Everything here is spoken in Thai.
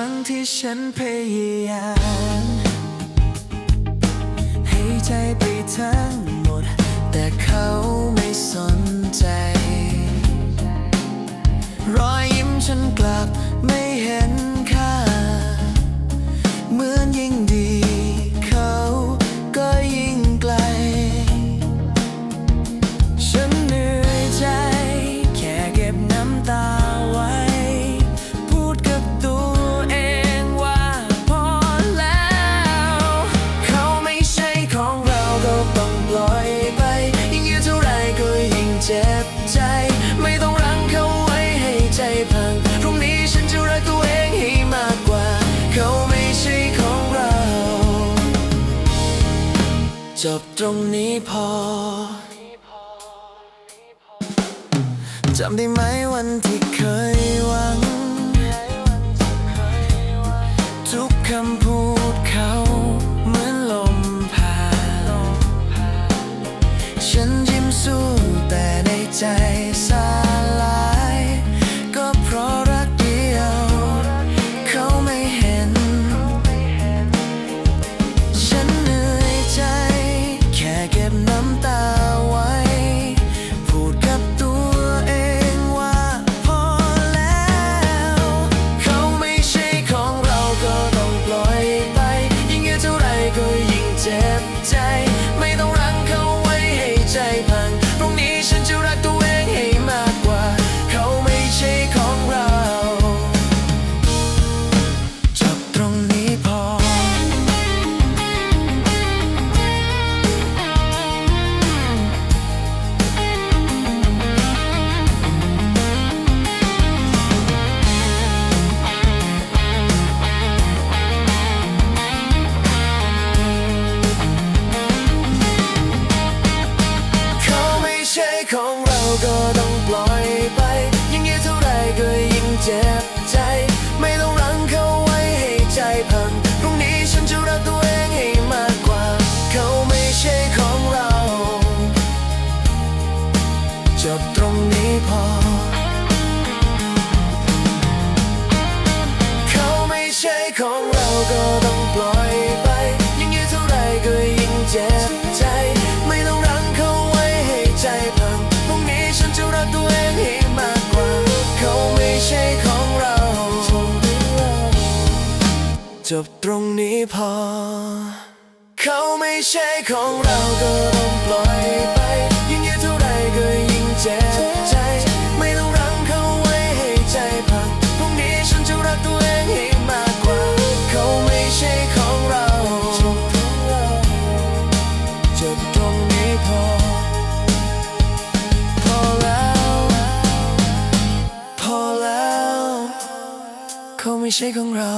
ทั้งที่ฉันพยายามให้ใจไปทั้งหมด แต่เขาไม่สนใจ รอยยิ้มฉันกลับไม่เห็นค่า จบตรงนี้พอ จำได้ไหมวันที่เคยหวัง ทุกคำพูดเขาเหมือนลมผ่านฉันยิ้มสู้แต่ในใจ เจ็บใจ ไม่ต้องรังเขาไว้ให้ใจพังพรุ่งนี้ฉันจะรักตัวเองให้มากกว่า เขาไม่ใช่ของเรา จบตรงนี้พอ เขาไม่ใช่ของเราก็ จบตรงนี้พอ เขาไม่ใช่ของเราก็ต้องปล่อยไป ยิ่งยืดเท่าไรก็ยิ่งเจ็บใจ ไม่ต้องรั้งเขาไว้ให้ใจพังพรุ่งนี้ฉันจะรักตัวเองให้มากกว่า เขาไม่ใช่ของเราจบตรงนี้พอ พอแล้ว พอแล้ว เขาไม่ใช่ของเรา